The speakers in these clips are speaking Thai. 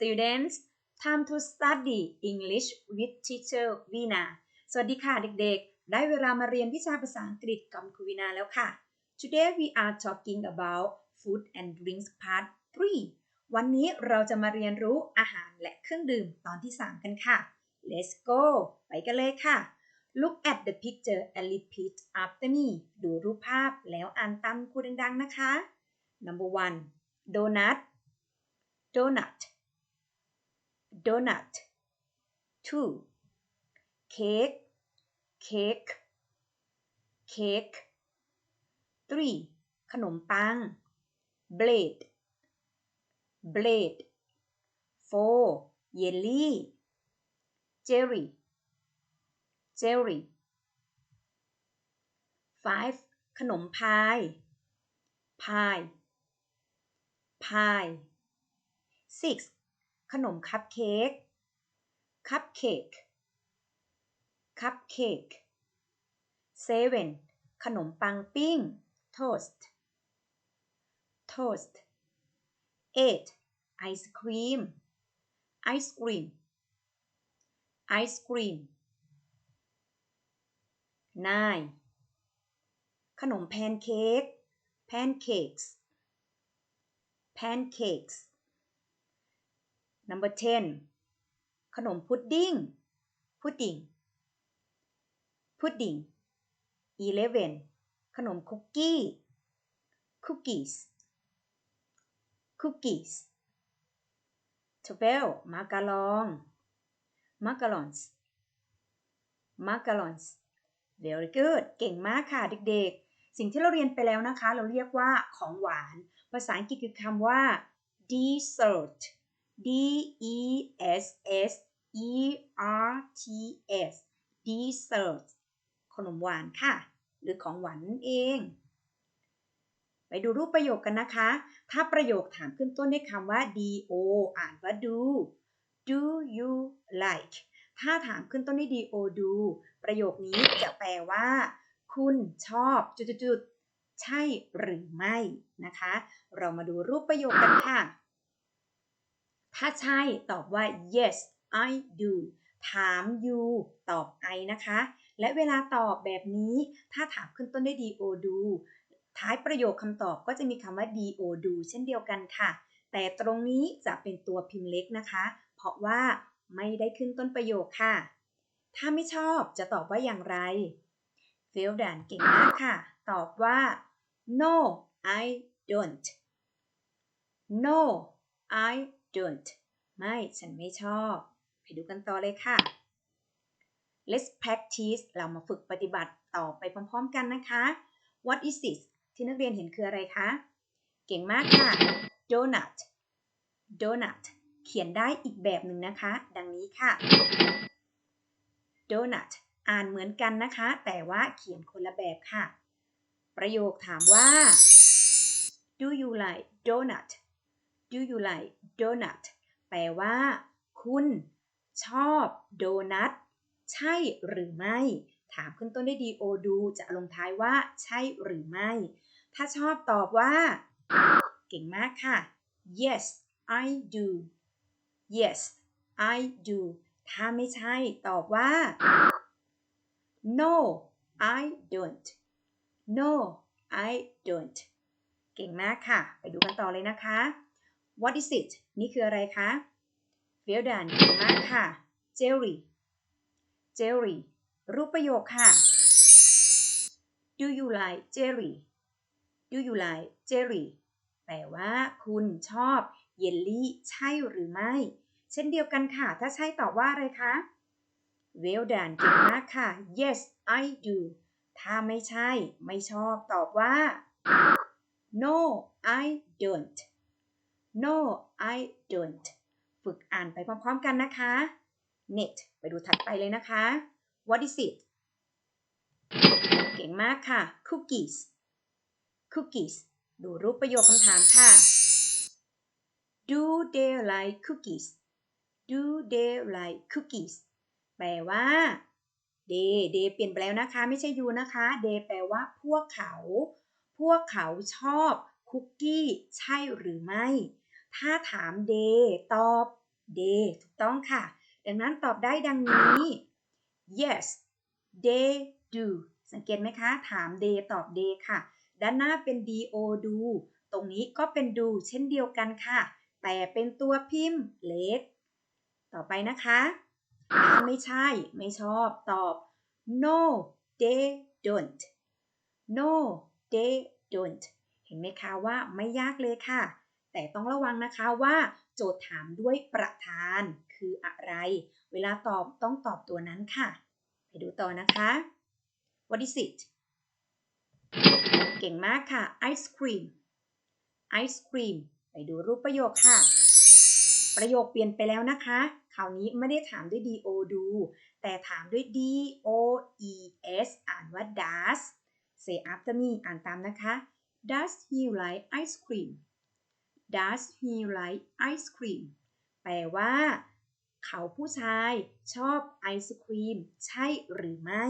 Students time to study English with teacher Vina สวัสดีค่ะเด็กๆ ได้เวลามาเรียนวิชาภาษาอังกฤษกับครูวินาแล้วค่ะ Today we are talking about food and drinks part 3 วันนี้เราจะมาเรียนรู้อาหารและเครื่องดื่มตอนที่ 3 กันค่ะ Let's go ไปกันเลยค่ะ Look at the picture and repeat after me ดูรูปภาพแล้วอ่านตามครูดังๆนะคะ Number one donut donut donut two cake cake cake three ขนมปัง blade blade four jelly jelly jelly five ขนมพาย pie pie six ขนมคัพเค้ก cupcake cupcake seven ขนมปังปิ้ง toast toast eight ice cream ice cream ice cream nine ขนมแพนเค้ก pancakes pancakes number 10 ขนมพุดดิ้ง pudding pudding 11ขนมคุกกี้ cookies cookies 12มาการอง macarons macarons very good เก่งมากค่ะเด็กๆ สิ่งที่เราเรียนไปแล้วนะคะ เราเรียกว่าของหวาน ภาษาอังกฤษคือคำว่า dessert D E S S E R T S dessert ขนมหวานค่ะ หรือของหวานนั่นเอง ไปดูรูปประโยคกันนะคะ ถ้าประโยคถามขึ้นต้นด้วยคำว่า do อ่านว่า do do you like ถ้าถามขึ้นต้นด้วย do do ประโยคนี้จะแปลว่า คุณชอบจุดๆใช่หรือไม่นะคะ เรามาดูรูปประโยคกันค่ะ ถ้าใช่ตอบว่า yes I do ถาม you ตอบ I นะคะ และเวลาตอบแบบนี้ ถ้าถามขึ้นต้นด้วย do do ท้ายประโยคคำตอบก็จะมีคำว่า do do เช่นเดียวกันค่ะ แต่ตรงนี้จะเป็นตัวพิมพ์เล็กนะคะ เพราะว่าไม่ได้ขึ้นต้นประโยคค่ะ ถ้าไม่ชอบจะตอบว่าอย่างไร f i l d a n เก่งมากค่ะ ตอบว่า no I don't no I don't ไม่ ฉันไม่ชอบ ไปดูกันต่อเลยค่ะ let's practice เรามาฝึกปฏิบัติต่อไปพร้อมๆกันนะคะ what is this ที่นักเรียนเห็นคืออะไรคะ เก่งมากค่ะ donut donut เขียนได้อีกแบบหนึ่งนะคะ ดังนี้ค่ะ donut อ่านเหมือนกันนะคะ แต่ว่าเขียนคนละแบบค่ะ ประโยคถามว่า do you like donut do you like donut แปลว่า คุณ ชอบโดนัทใช่หรือไม่ ถามขึ้นต้นด้วย do do จะลงท้ายว่า ใช่หรือไม่ ถ้าชอบตอบว่า เก่งมากค่ะ yes I do yes I do ถ้าไม่ใช่ตอบว่า no I don't no I don't เก่งมากค่ะ ไปดูกันต่อเลยนะคะ what is it นี่คืออะไรคะ well done เก่งมากค่ะ jelly jelly รูปประโยคค่ะ do you like jelly do you like jelly แปลว่าคุณชอบเยลลี่ใช่หรือไม่ เช่นเดียวกันค่ะ ถ้าใช่ตอบว่าอะไรคะ well done เก่งมากค่ะ yes I do ถ้าไม่ใช่ ไม่ชอบตอบว่า no I don't no I don't ฝึกอ่านไปพร้อมๆกันนะคะ net ไปดูถัดไปเลยนะคะ what is it เก่งมากค่ะ cookies cookies ดูรูปประโยคคำถามค่ะ do they like cookies do they like cookies แปลว่า they they เปลี่ยนไปแล้วนะคะ ไม่ใช่ you นะคะ they แปลว่าพวกเขา พวกเขาชอบคุกกี้ใช่หรือไม่ ถ้าถาม they ตอบ they ถูกต้องค่ะ ดังนั้นตอบได้ดังนี้ yes they do สังเกตไหมคะ ถาม they ตอบ they ค่ะ ด้านหน้าเป็น do do ตรงนี้ก็เป็น do เช่นเดียวกันค่ะ แต่เป็นตัวพิมพ์เล็ก ต่อไปนะคะ ถ้าไม่ใช่ ไม่ชอบ ตอบ no they don't no they don't เห็นไหมคะว่าไม่ยากเลยค่ะ แต่ต้องระวังนะคะว่าโจทย์ถามด้วยประธานคืออะไร เวลาตอบต้องตอบตัวนั้นค่ะ ไปดูต่อนะคะ What is it เก่งมากค่ะ ice cream ice cream ไปดูรูปประโยคค่ะ ประโยคเปลี่ยนไปแล้วนะคะคราวนี้ไม่ได้ถามด้วย do ดู แต่ถามด้วย d o e s อ่านว่า does say after me อ่านตามนะคะ does he like ice cream does he like ice cream แปลว่า เขาผู้ชายชอบไอศครีม ใช่หรือไม่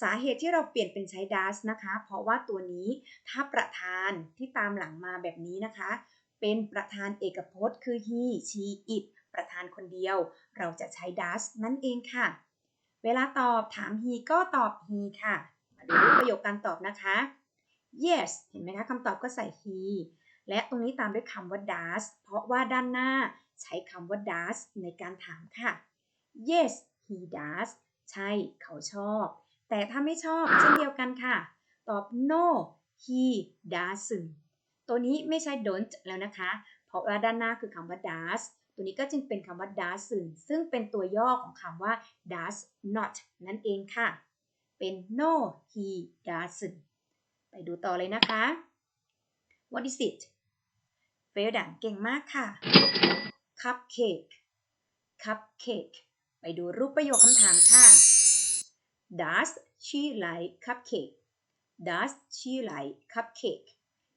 สาเหตุที่เราเปลี่ยนเป็นใช้ does นะคะ เพราะว่าตัวนี้ถ้าประธานที่ตามหลังมาแบบนี้นะคะ เป็นประธานเอกพจน์คือ he she it ประธานคนเดียว เราจะใช้ does นั่นเองค่ะ เวลาตอบถาม he ก็ตอบ he ค่ะ มาดูรูปประโยคการตอบนะคะ yes เห็นไหมคะคำตอบก็ใส่ he และตรงนี้ตามด้วยคำว่า does เพราะว่าด้านหน้าใช้คำว่า does ในการถามค่ะ yes he does ใช่ เขาชอบ แต่ถ้าไม่ชอบเช่นเดียวกันค่ะ ตอบ no he doesn't ตัวนี้ไม่ใช่ don't แล้วนะคะ เพราะว่าด้านหน้าคือคำว่า does ตัวนี้ก็จึงเป็นคำว่า doesn't ซึ่งเป็นตัวย่อของคำว่า does not นั่นเองค่ะ เป็น no he doesn't ไปดูต่อเลยนะคะ what is it เฟลดังเก่งมากค่ะ cupcake cupcake ไปดูรูปประโยคคำถามค่ะ does she like cupcake does she like cupcake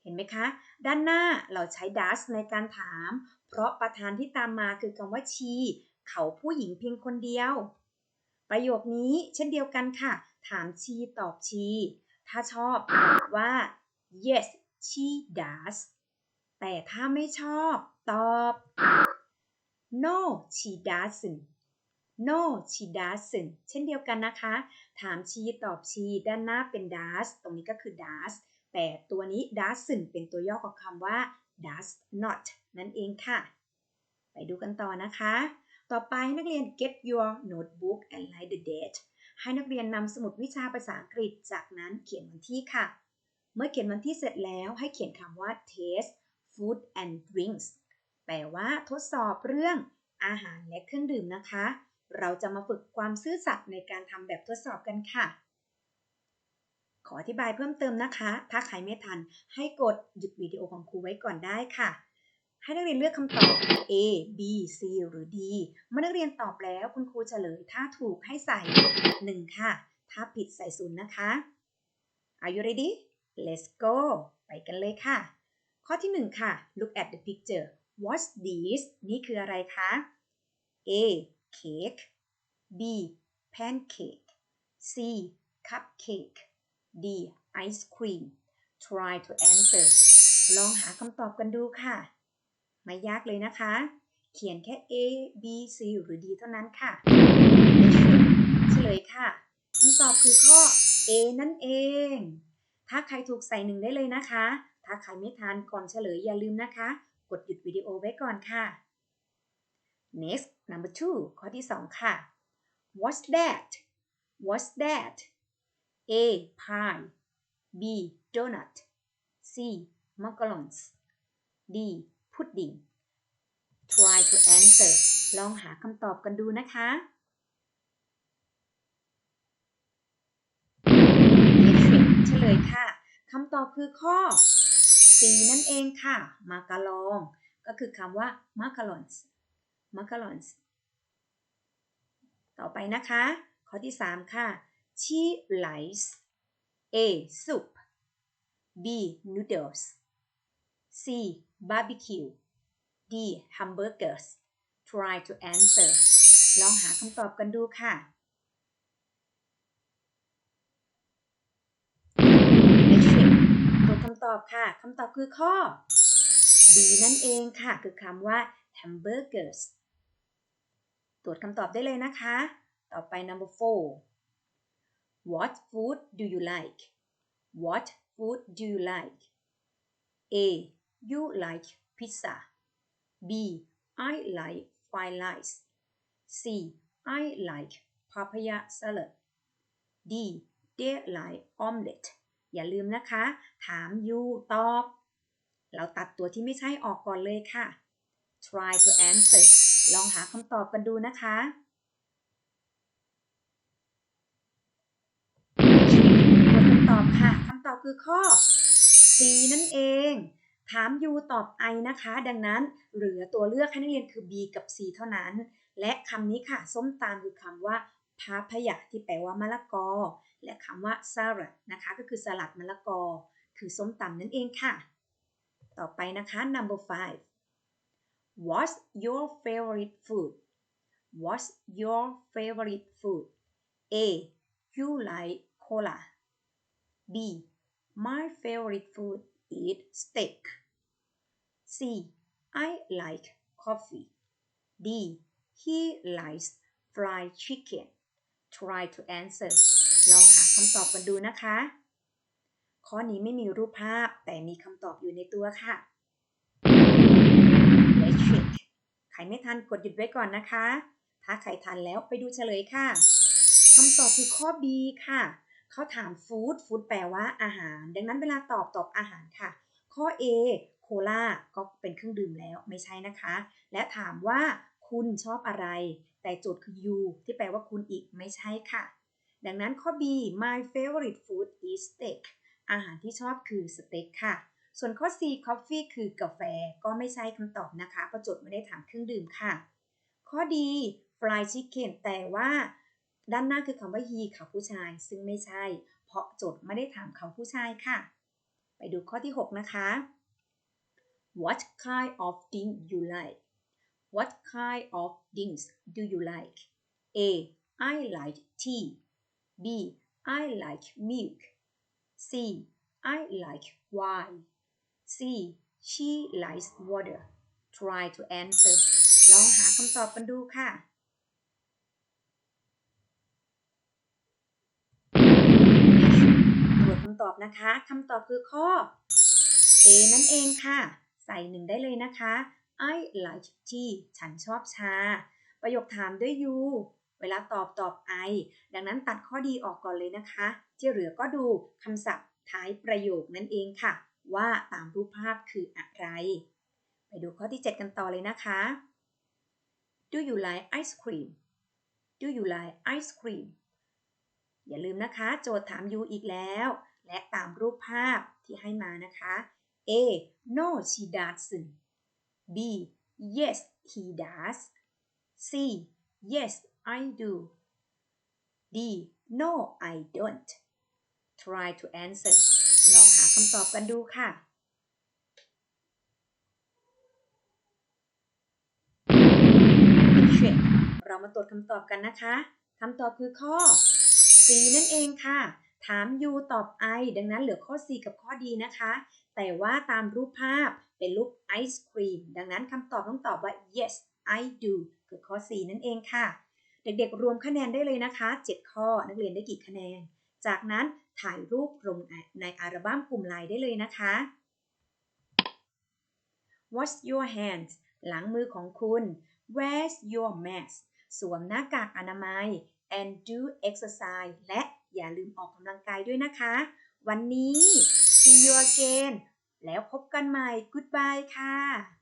เห็นไหมคะ ด้านหน้าเราใช้ does ในการถาม เพราะประธานที่ตามมาคือคำว่า she เขาผู้หญิงเพียงคนเดียว ประโยคนี้เช่นเดียวกันค่ะ ถาม she ตอบ she ถ้าชอบว่า yes she does แต่ถ้าไม่ชอบ ตอบ no she doesn't no she doesn't เช่นเดียวกันนะคะ ถาม she ตอบ she ด้านหน้าเป็น does ตรงนี้ก็คือ does แต่ตัวนี้ doesn't เป็นตัวย่อของคำว่า does not นั่นเองค่ะ ไปดูกันต่อนะคะ ต่อไปนักเรียน get your notebook and write the date ให้นักเรียนนำสมุดวิชาภาษาอังกฤษ จากนั้นเขียนวันที่ค่ะ เมื่อเขียนวันที่เสร็จแล้วให้เขียนคำว่า taste food and drinks แปลว่าทดสอบเรื่องอาหารและเครื่องดื่มนะคะ เราจะมาฝึกความซื่อสัตย์ในการทำแบบทดสอบกันค่ะ ขออธิบายเพิ่มเติมนะคะ ถ้าใครไม่ทันให้กดหยุดวิดีโอของครูไว้ก่อนได้ค่ะ ให้นักเรียนเลือกคำตอบ A B C หรือ D เมื่อนักเรียนตอบแล้วคุณครูเฉลย ถ้าถูกให้ใส่ 1 ค่ะ ถ้าผิดใส่ศูนย์นะคะ Are you ready Let's go ไปกันเลยค่ะ ข้อที่ 1 ค่ะ Look at the picture What's this นี่คืออะไรคะ A cake B pancake C cupcake D ice cream Try to answer ลองหาคำตอบกันดูค่ะ ไม่ยากเลยนะคะ เขียนแค่ A B C หรือ D เท่านั้นค่ะเฉลยค่ะคำตอบคือข้อ A นั่นเอง ถ้าใครถูกใส่หนึ่งได้เลยนะคะ ถ้าใครไม่ทันก่อนเฉลยอย่าลืมนะคะ กดหยุดวิดีโอไว้ก่อนค่ะ next number two ข้อที่ 2 ค่ะ what's that what's that A pie B donut C macarons D pudding try to answer ลองหาคำตอบกันดูนะคะ เฉลยค่ะ คำตอบคือข้อ C นั่นเองค่ะมาการอง ก็คือคำว่า macarons macarons ต่อไปนะคะ ข้อที่ 3 ค่ะ she likes A soup B noodles C barbecue D hamburgers try to answer ลองหาคำตอบกันดูค่ะ Next ตัวคำตอบค่ะคำตอบคือข้อ C D นั่นเองค่ะ คือคำว่า hamburgers ตรวจคำตอบได้เลยนะคะ ต่อไป number four What food do you like What food do you like A you like pizza B I like fried rice C I like papaya salad D they like omelette อย่าลืมนะคะ ถาม you ตอบ เราตัดตัวที่ไม่ใช่ออกก่อนเลยค่ะ try to answer ลองหาคำตอบกันดูนะคะ คำตอบค่ะ คำตอบคือข้อ C นั่นเอง ถาม U ตอบ I นะคะ ดังนั้นเหลือตัวเลือกให้นักเรียนคือ B กับ C เท่านั้น และคำนี้ค่ะ ส้มตามคือคำว่าพาพยะที่แปลว่ามะละกอ และคำว่า salad นะคะ ก็คือสลัดมะละกอ คือส้มตำนั่นเองค่ะ ต่อไปนะคะ number five What's your favorite food What's your favorite food A you like cola B my favorite food is steak C I like coffee D he likes fried chicken try to answer ลองหาคำตอบกันดูนะคะ ข้อนี้ไม่มีรูปภาพแต่มีคำตอบอยู่ในตัวค่ะ Let's check ใครไม่ทันกดหยุดไว้ก่อนนะคะ ถ้าใครทันแล้วไปดูเฉลยค่ะคำตอบคือข้อ B ค่ะ เขาถามฟู้ดฟู้ดแปลว่าอาหาร ดังนั้นเวลาตอบตอบอาหารค่ะ ข้อ A โคลาก็เป็นเครื่องดื่มแล้วไม่ใช่นะคะ และถามว่าคุณชอบอะไร แต่โจทย์คือ you ที่แปลว่าคุณอีกไม่ใช่ค่ะ ดังนั้นข้อ B my favorite food is steak อาหารที่ชอบคือสเต็กค่ะ ส่วนข้อ C coffee คือกาแฟก็ไม่ใช่คำตอบนะคะเพราะโจทย์ไม่ได้ถามเครื่องดื่มค่ะ ข้อ D fried chicken แต่ว่าด้านหน้าคือคำว่า he เขาผู้ชาย ซึ่งไม่ใช่ เพราะโจทย์ไม่ได้ถามเขาผู้ชายค่ะ ไปดูข้อที่ 6 นะคะ What kind of drink you like What kind of drinks do you like A I like tea B I like milk C I like wine C she likes water try to answer ลองหาคำตอบกันดูค่ะ ตรวจคำตอบนะคะคำตอบคือข้อ A นั่นเองค่ะ ใส่หนึ่งได้เลยนะคะ I like tea ฉันชอบชา ประโยคถามด้วย you เวลาตอบตอบ I ดังนั้นตัดข้อดีออกก่อนเลยนะคะ ที่เหลือก็ดูคำศัพท์ท้ายประโยคนั่นเองค่ะ ว่าตามรูปภาพคืออะไร ไปดูข้อที่ 7 กันต่อเลยนะคะ Do you like ice cream Do you like ice cream อย่าลืมนะคะ โจทย์ถาม you อีกแล้ว และตามรูปภาพที่ให้มานะคะ A no she doesn't B yes he does C yes I do D no I don't try to answer ลองหาคำตอบกันดูค่ะเรามาตรวจคำตอบกันนะคะคำตอบคือข้อ C นั่นเองค่ะ ถาม U ตอบ I ดังนั้นเหลือข้อ C กับข้อ D นะคะ แต่ว่าตามรูปภาพ เป็นรูปไอศครีม ดังนั้นคำตอบต้องตอบว่า yes I do คือข้อ C นั่นเองค่ะ เด็กๆ รวมคะแนนได้เลยนะคะ 7 ข้อ นักเรียนได้กี่คะแนน จากนั้นถ่ายรูปลงในอัลบั้มกลุ่มไลน์ได้เลยนะคะ Wash your hands ล้างมือของคุณ Wear your mask สวมหน้ากากอนามัย and do exercise และอย่าลืมออกกำลังกายด้วยนะคะ วันนี้ see you again แล้วพบกันใหม่ goodbye ค่ะ